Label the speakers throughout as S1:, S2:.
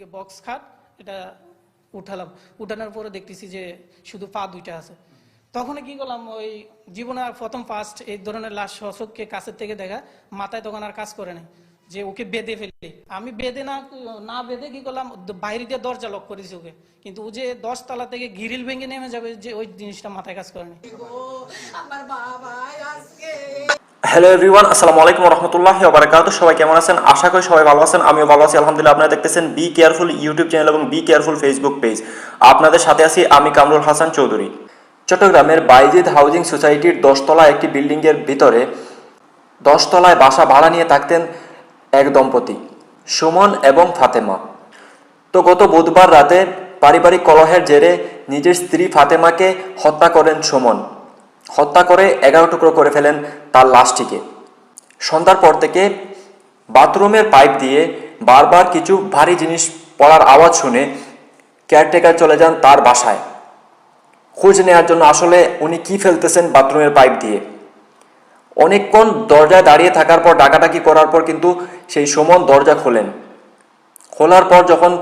S1: ওইদিকে বক্স খাট, এটা উঠালাম। উঠানোর পরে দেখতেছি যে শুধু পা দুইটা আছে। তখন কি করলাম, ওই জীবনে প্রথম ফার্স্ট এই ধরনের লাশ শশককে কাছের থেকে দেখা, মাথায় তখন আর কাজ করে নাই, যে ওকে বেঁধে ফেলি। আমি বেঁধে না না বেঁধে কি করলাম, বাইরে দিয়ে দরজা লক করেছি ওকে। কিন্তু ও যে দশ তলা থেকে গিরিল ভেঙে নেমে যাবে, যে ওই জিনিসটা মাথায় কাজ করেনি
S2: আমার
S3: হ্যালো এভরিওয়ান আসসালামু আলাইকুম রহমতুল্লাহ বারাকাত সবাই কেমন আছেন? আশা করি সবাই ভালো আছেন। আমিও ভালো আছি, আলহামদুলিল্লাহ। আপনারা দেখতেছেন বি কেয়ারফুল ইউটিউব চ্যানেল এবং বি কেয়ারফুল ফেসবুক পেজ আপনাদের সাথে আছি আমি কামরুল হাসান চৌধুরী। চট্টগ্রামের বাইজিদ হাউজিং সোসাইটির দশতলা একটি বিল্ডিংয়ের ভিতরে দশতলায় বাসা ভাড়া নিয়ে থাকতেন এক দম্পতি, সুমন এবং ফাতেমা। তো গত বুধবার রাতে পারিবারিক কলহের জেরে নিজের স্ত্রী ফাতেমাকে হত্যা করেন সুমন। হত্যা করে এগারো টুকরো করে ফেলেন তার লাশটিকে। সন্ধ্যার পর থেকে বাথরুমের পাইপ দিয়ে বারবার কিছু ভারী জিনিস পড়ার আওয়াজ শুনে কেয়ারটেকার চলে যান তার বাসায়। খোঁজ নেওয়ার জন্য আসলে উনি কি ফেলতেছেন বাথরুমের পাইপ দিয়ে। অনেকক্ষণ দরজায় দাঁড়িয়ে থাকার পর ডাকাডাকি করার পর কিন্তু সেই সুমন দরজা খোলেন। খোলার পর যখন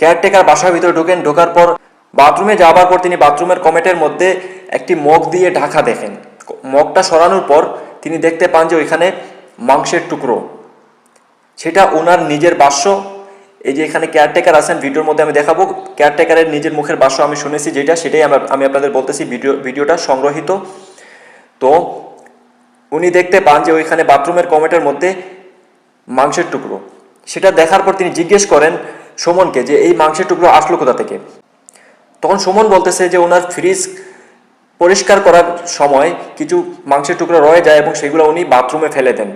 S3: কেয়ারটেকার বাসার ভিতরে ঢোকেন, ঢোকার পর বাথরুমে যাওয়ার পর তিনি বাথরুমের কমেটের মধ্যে একটি মগ দিয়ে ঢাকা দেখেন। মগটা সরানোর পর তিনি দেখতে পান যে ওইখানে মাংসের টুকরো। সেটা ওনার নিজের বাস্য। এই যে এখানে কেয়ারটেকার আছেন, ভিডিওর মধ্যে আমি দেখাবো। কেয়ারটেকারের নিজের মুখের বাস্য আমি শুনেছি যেটা, সেটাই আমি আপনাদের বলতেছি ভিডিও, ভিডিওটা সংগ্রহীত। তো উনি দেখতে পান যে ওইখানে বাথরুমের কমেটের মধ্যে মাংসের টুকরো। সেটা দেখার পর তিনি জিজ্ঞেস করেন সুমনকে যে, এই মাংসের টুকরো আসলো কোথা থেকে? তখন সুমন বলতেছে যে ওনার ফ্রিজ পরিষ্কার করার সময় কিছু মাংসের টুকরো রয়ে যায় এবং সেগুলো উনি বাথরুমে ফেলে দেন।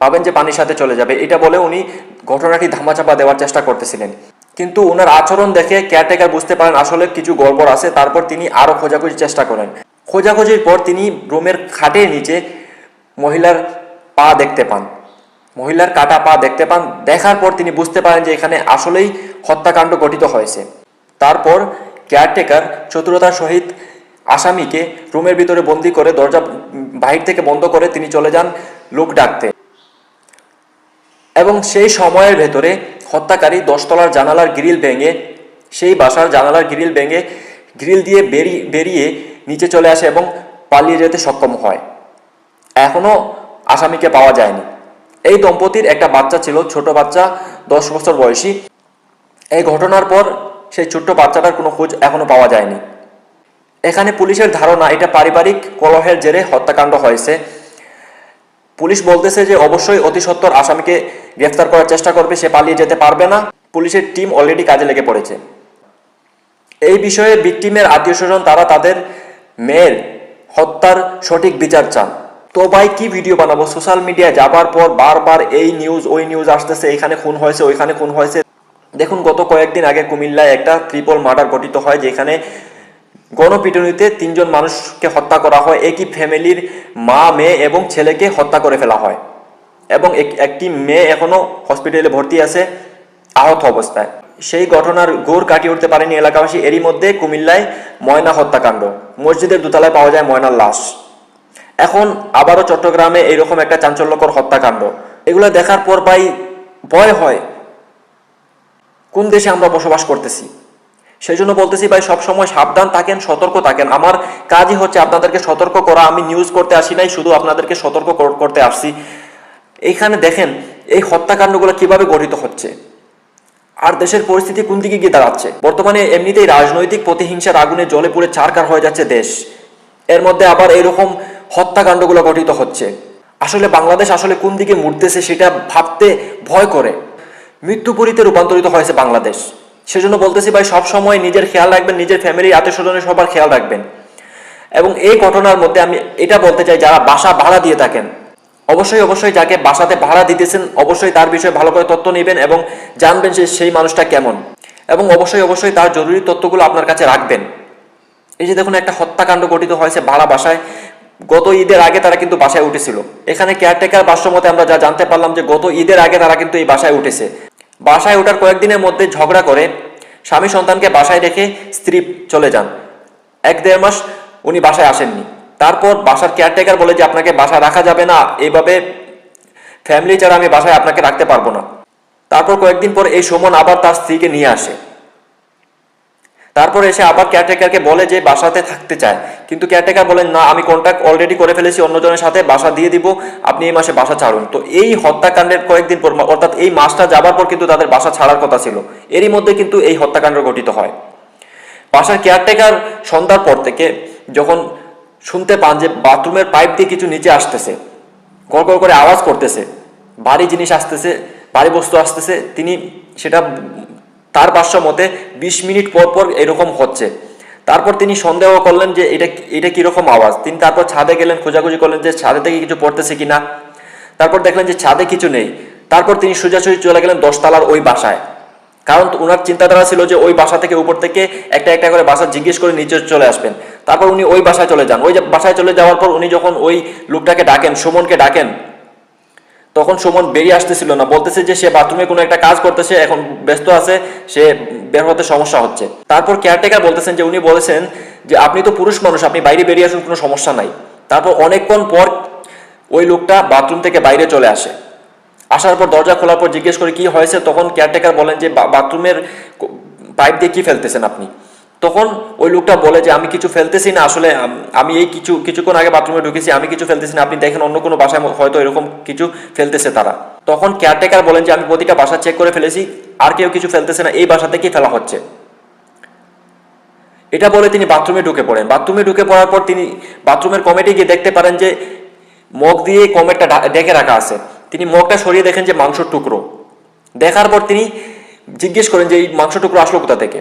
S3: পাবেন যে পানির সাথে চলে যাবে। এটা বলে উনি ঘটনাটি ধামাচাপা দেওয়ার চেষ্টা করতেছিলেন। কিন্তু ওনার আচরণ দেখে কেয়ারটেকার বুঝতে পারেন আসলে কিছু গড়বড় আছে। তারপর তিনি আরও খোঁজাখুঁজির চেষ্টা করেন। খোঁজাখুঁজির পর তিনি রুমের খাটের নিচে মহিলার পা দেখতে পান। মহিলার কাটা পা দেখতে পান। দেখার পর তিনি বুঝতে পারেন যে এখানে আসলেই হত্যাকাণ্ড গঠিত হয়েছে। তারপর কেয়ারটেকার চতুরতার সহিত আসামিকে রুমের ভিতরে বন্দি করে দরজা বাহির থেকে বন্ধ করে তিনি চলে যান লোক ডাকতে। এবং সেই সময়ের ভেতরে হত্যাকারী দশতলার জানালার গ্রিল ভেঙে, সেই বাসার জানালার গ্রিল ভেঙে গ্রিল দিয়ে বেরিয়ে বেরিয়ে নিচে চলে আসে এবং পালিয়ে যেতে সক্ষম হয়। এখনও আসামিকে পাওয়া যায়নি। এই দম্পতির একটা বাচ্চা ছিল, ছোট বাচ্চা, দশ বছর বয়সী। এই ঘটনার পর সেই ছোট্ট বাচ্চাটার কোনো খোঁজ এখনও পাওয়া যায়নি। এখানে পুলিশের ধারণা, এটা পারিবারিক কলহের জেরে হত্যাকাণ্ড হয়েছে। পুলিশ বলতেছে যে অবশ্যই অতি সত্বর আসামিকে গ্রেফতার করার চেষ্টা করবে, সে পালিয়ে যেতে পারবে না। পুলিশের টিম অলরেডি কাজে লেগে পড়েছে। এই বিষয়ে ভিকটিমের আত্মীয় স্বজন, তারা তাদের মেয়ের হত্যার সঠিক বিচার চান। তো ভাই, কি ভিডিও বানাবো? সোশ্যাল মিডিয়ায় যাবার পর বারবার এই নিউজ ওই নিউজ আসতেছে, এখানে খুন হয়েছে, ওইখানে খুন হয়েছে দেখুন, গত কয়েকদিন আগে কুমিল্লায় একটা ত্রিপল মার্ডার গঠিত হয়, যেখানে গণপিটুনিতে তিনজন মানুষকে হত্যা করা হয়। একই ফ্যামিলির মা, মেয়ে এবং ছেলেকে হত্যা করে ফেলা হয় এবং এক- একটি মেয়ে এখনও হসপিটালে ভর্তি আছে, আহত অবস্থায়। সেই ঘটনার গোর কাটিয়ে উঠতে পারেনি এলাকাবাসী। এরই মধ্যে কুমিল্লায় ময়না হত্যাকাণ্ড। মসজিদের দোতলায় পাওয়া যায় ময়নার লাশ। এখন আবারও চট্টগ্রামে এরকম একটা চাঞ্চল্যকর হত্যাকাণ্ড। এগুলো দেখার পর ভাই ভয় হয়। কোন দেশে আমরা বসবাস করতেছি? সেই জন্য বলতেছি, ভাই, সবসময় সাবধান থাকেন, সতর্ক থাকেন। আমার কাজই হচ্ছে আপনাদেরকে সতর্ক করা। আমি নিউজ করতে আসি নাই, শুধু আপনাদেরকে সতর্ক করতে আসছি। এইখানে দেখেন, এই হত্যাকাণ্ডগুলো কীভাবে গঠিত হচ্ছে? আর দেশের পরিস্থিতি কোন দিকে গিয়ে দাঁড়াচ্ছে? বর্তমানে এমনিতেই রাজনৈতিক প্রতিহিংসার আগুনে জলে পুড়ে চারকার হয়ে যাচ্ছে দেশ। এর মধ্যে আবার এরকম হত্যাকাণ্ডগুলো গঠিত হচ্ছে। আসলে বাংলাদেশ আসলে কোন দিকে মুড়তেছে সেটা ভাবতে ভয় করে। মৃত্যুপুরীতে রূপান্তরিত হয়েছে বাংলাদেশ। সেজন্য বলতেছি ভাই সব সময় নিজের খেয়াল রাখবেন, নিজের ফ্যামিলি আত্মীয় স্বজনের সবার খেয়াল রাখবেন। এবং এই ঘটনার মধ্যে আমি এটা বলতে চাই, যারা বাসা ভাড়া দিয়ে থাকেন, অবশ্যই অবশ্যই যাকে বাসাতে ভাড়া দিতেছেন, অবশ্যই তার বিষয়ে ভালো করে তথ্য নেবেন এবং জানবেন যে সেই মানুষটা কেমন। এবং অবশ্যই অবশ্যই তার জরুরি তথ্যগুলো আপনার কাছে রাখবেন। এই যে দেখুন, একটা হত্যাকাণ্ড গঠিত হয়েছে ভাড়া বাসায়। গত ঈদের আগে তারা কিন্তু বাসায় উঠেছিল। এখানে কেয়ারটেকার বাস্য মতে আমরা যা জানতে পারলাম যে গত ঈদের আগে তারা কিন্তু এই বাসায় উঠেছে। বাসায় ওঠার কয়েকদিনের মধ্যে ঝগড়া করে স্বামী সন্তানকে বাসায় রেখে স্ত্রী চলে যান। এক দেড় মাস উনি বাসায় আসেননি। তারপর বাসার কেয়ারটেকার বলে যে, আপনাকে বাসায় রাখা যাবে না। এইভাবে ফ্যামিলি ছাড়া আমি বাসায় আপনাকে রাখতে পারব না। তারপর কয়েকদিন পর এই সুমন আবার তার স্ত্রীকে নিয়ে আসে। তারপর এসে আবার কেয়ারটেকারকে বলে যে বাসাতে থাকতে চায়। কিন্তু কেয়ারটেকার বলেন, না, আমি কন্ট্যাক্ট অলরেডি করে ফেলেছি, অন্যজনের সাথে বাসা দিয়ে দিব, আপনি এই মাসে বাসা ছাড়ুন। তো এই হত্যাকাণ্ডের কয়েকদিন পর, অর্থাৎ এই মাসটা যাবার পর কিন্তু তাদের বাসা ছাড়ার কথা ছিল। এরই মধ্যে কিন্তু এই হত্যাকাণ্ড ঘটিত হয়। বাসার কেয়ারটেকার সন্ধ্যার পর থেকে যখন শুনতে পান যে বাথরুমের পাইপ দিয়ে কিছু নিচে আসতেছে, গড় গড় করে আওয়াজ করতেছে, ভারী জিনিস আসতেছে, ভারী বস্তু আসতেছে, তিনি সেটা তার ভাষ্য মতে বিশ মিনিট পর পর এরকম হচ্ছে। তারপর তিনি সন্দেহ করলেন যে এটা এটা কীরকম আওয়াজ। তিনি তারপর ছাদে গেলেন, খোঁজাখুঁজি করলেন যে ছাদে থেকে কিছু পড়তেছে কিনা। তারপর দেখলেন যে ছাদে কিছু নেই। তারপর তিনি সোজাসুজি চলে গেলেন দশতলার ওই বাসায়। কারণ ওনার চিন্তাধারা ছিল যে ওই বাসা থেকে উপর থেকে একটা একটা করে বাসা জিজ্ঞেস করে নিচে চলে আসবেন। তারপর উনি ওই বাসায় চলে যান। ওই বাসায় চলে যাওয়ার পর উনি যখন ওই লোকটাকে ডাকেন, সুমনকে ডাকেন তখন সুমন বেরিয়ে আসতেছিল না। বলতেছে যে সে বাথরুমে কোনো একটা কাজ করতেছে, এখন ব্যস্ত আছে, সে বের হতে সমস্যা হচ্ছে। তারপর কেয়ারটেকার বলতেছেন যে, উনি বলেছেন যে, আপনি তো পুরুষ মানুষ, আপনি বাইরে বেরিয়ে আসুন কোনো সমস্যা নাই। তারপর অনেকক্ষণ পর ওই লোকটা বাথরুম থেকে বাইরে চলে আসে। আসার পর দরজা খোলার পর জিজ্ঞেস করে কি হয়েছে, তখন কেয়ারটেকার বলেন যে বাথরুমের পাইপ দিয়ে কি ফেলতেছেন আপনি? তখন ওই লোকটা বলে যে, আমি কিছু ফেলতেছি না, আসলে, আমি এই কিছু, কিছুক্ষণ আগে বাথরুমে ঢুকেছি, আমি কিছু ফেলতেছি না, আপনি দেখেন অন্য কোনো বাসায় হয়তো এরকম কিছু ফেলতেছে তারা। তখন কেয়ারটেকার বলেন যে, আমি প্রতিটা বাসা চেক করে ফেলেছি, আর কেউ কিছু ফেলতেছে না, এই বাসা থেকেই ফেলা হচ্ছে। এটা বলে তিনি বাথরুমে ঢুকে পড়েন। বাথরুমে ঢুকে পড়ার পর তিনি বাথরুমের কমেটে গিয়ে দেখতে পারেন যে, মগ দিয়ে কমেটটা ডেকে রাখা আছে। তিনি মগটা সরিয়ে দেখেন যে, মাংসর টুকরো। দেখার পর তিনি জিজ্ঞেস করেন যে, এই মাংস টুকরো আসলো কোথা থেকে?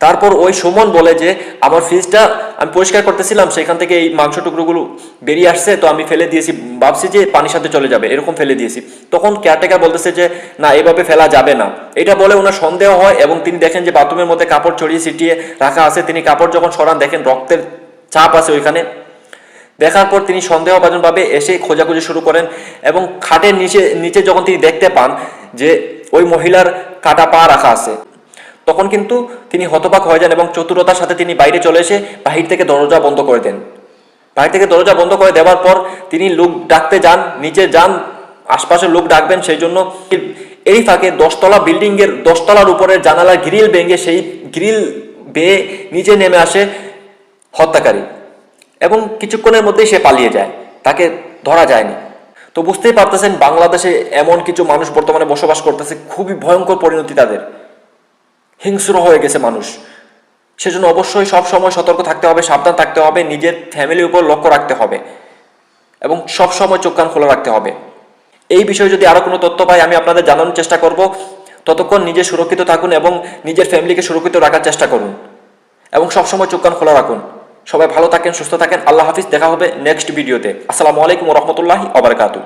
S3: তারপর ওই সুমন বলে যে, আমার ফ্রিজটা আমি পরিষ্কার করতেছিলাম, সেখান থেকে এই মাংস টুকরোগুলো বেরিয়ে আসছে, তো আমি ফেলে দিয়েছি। ভাবছি যে পানির সাথে চলে যাবে, এরকম ফেলে দিয়েছি। তখন কেয়ারটেকার বলতেছে যে, না, এভাবে ফেলা যাবে না। এটা বলে ওনার সন্দেহ হয় এবং তিনি দেখেন যে বাথরুমের মধ্যে কাপড় ছড়িয়ে ছিটিয়ে রাখা আছে। তিনি কাপড় যখন সরান, দেখেন রক্তের চাপ আছে ওইখানে। দেখার পর তিনি সন্দেহভাজনভাবে এসে খোঁজাখুঁজি শুরু করেন এবং খাটের নিচে নিচে যখন তিনি দেখতে পান যে ওই মহিলার কাটা পা রাখা আছে তখন কিন্তু তিনি হতবাক হয়ে যান এবং চতুরতার সাথে তিনি বাইরে চলে এসে বাহির থেকে দরজা বন্ধ করে দেন। বাহির থেকে দরজা বন্ধ করে দেওয়ার পর তিনি লোক ডাকতে যান, নিচে যান আশপাশের লোক ডাকবেন, সেই জন্য এই ফাঁকে দশতলা বিল্ডিংয়ের দশতলার উপরে জানালার গ্রিল ভেঙে সেই গ্রিল বেয়ে নিচে নেমে আসে হত্যাকারী এবং কিছুক্ষণের মধ্যেই সে পালিয়ে যায়। তাকে ধরা যায়নি। তো বুঝতেই পারতেছেন বাংলাদেশে এমন কিছু মানুষ বর্তমানে বসবাস করতেছে, খুবই ভয়ঙ্কর পরিণতি তাদের। হিংস্র হয়ে গেছে মানুষ। সেজন্য অবশ্যই সব সময় সতর্ক থাকতে হবে, সাবধান থাকতে হবে, নিজের ফ্যামিলির উপর লক্ষ্য রাখতে হবে এবং সব সময় চোখ কান খোলা রাখতে হবে। এই বিষয়ে যদি আরও কোনো তথ্য পাই, আমি আপনাদের জানানোর চেষ্টা করব। ততক্ষণ নিজে সুরক্ষিত থাকুন এবং নিজের ফ্যামিলিকে সুরক্ষিত রাখার চেষ্টা করুন এবং সবসময় চোখ কান খোলা রাখুন। সবাই ভালো থাকেন, সুস্থ থাকেন। আল্লাহ হাফিজ, দেখা হবে নেক্সট ভিডিওতে আসসালামু আলাইকুম রহমতুল্লাহি আবরকাতু